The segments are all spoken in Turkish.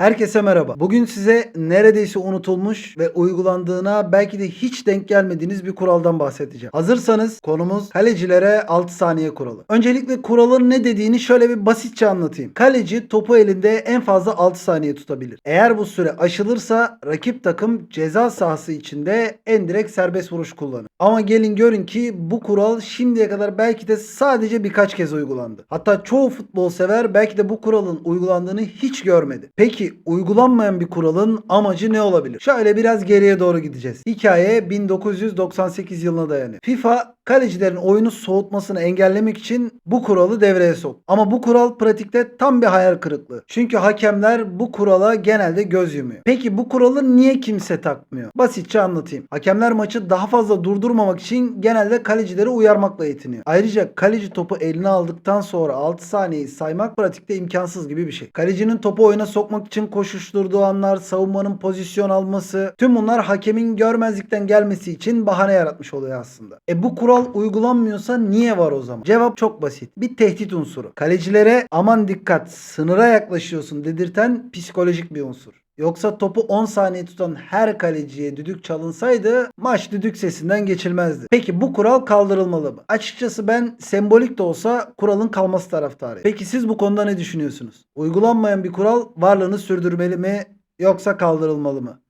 Herkese merhaba. Bugün size neredeyse unutulmuş ve uygulandığına belki de hiç denk gelmediğiniz bir kuraldan bahsedeceğim. Hazırsanız konumuz kalecilere 6 saniye kuralı. Öncelikle kuralın ne dediğini şöyle bir basitçe anlatayım. Kaleci topu elinde en fazla 6 saniye tutabilir. Eğer bu süre aşılırsa rakip takım ceza sahası içinde en direkt serbest vuruş kullanır. Ama gelin görün ki bu kural şimdiye kadar belki de sadece birkaç kez uygulandı. Hatta çoğu futbol sever belki de bu kuralın uygulandığını hiç görmedi. Peki uygulanmayan bir kuralın amacı ne olabilir? Şöyle biraz geriye doğru gideceğiz. Hikaye 1998 yılına dayanıyor. FIFA kalecilerin oyunu soğutmasını engellemek için bu kuralı devreye soktu. Ama bu kural pratikte tam bir hayal kırıklığı. Çünkü hakemler bu kurala genelde göz yumuyor. Peki bu kuralı niye kimse takmıyor? Basitçe anlatayım. Hakemler maçı daha fazla durdurmamak için genelde kalecileri uyarmakla yetiniyor. Ayrıca kaleci topu eline aldıktan sonra 6 saniyeyi saymak pratikte imkansız gibi bir şey. Kalecinin topu oyuna sokmak için koşuşturduğu anlar, savunmanın pozisyon alması, tüm bunlar hakemin görmezlikten gelmesi için bahane yaratmış oluyor aslında. E bu kural uygulanmıyorsa niye var o zaman? Cevap çok basit. Bir tehdit unsuru. Kalecilere aman dikkat sınıra yaklaşıyorsun dedirten psikolojik bir unsur. Yoksa topu 10 saniye tutan her kaleciye düdük çalınsaydı maç düdük sesinden geçilmezdi. Peki bu kural kaldırılmalı mı? Açıkçası ben sembolik de olsa kuralın kalması taraftarıyım. Peki siz bu konuda ne düşünüyorsunuz? Uygulanmayan bir kural varlığını sürdürmeli mi yoksa kaldırılmalı mı?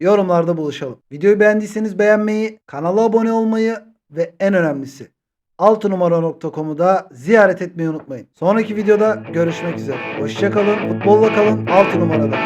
Yorumlarda buluşalım. Videoyu beğendiyseniz beğenmeyi, kanala abone olmayı ve en önemlisi 6numara.com'u da ziyaret etmeyi unutmayın. Sonraki videoda görüşmek üzere. Hoşçakalın, futbolla kalın, 6 numarada.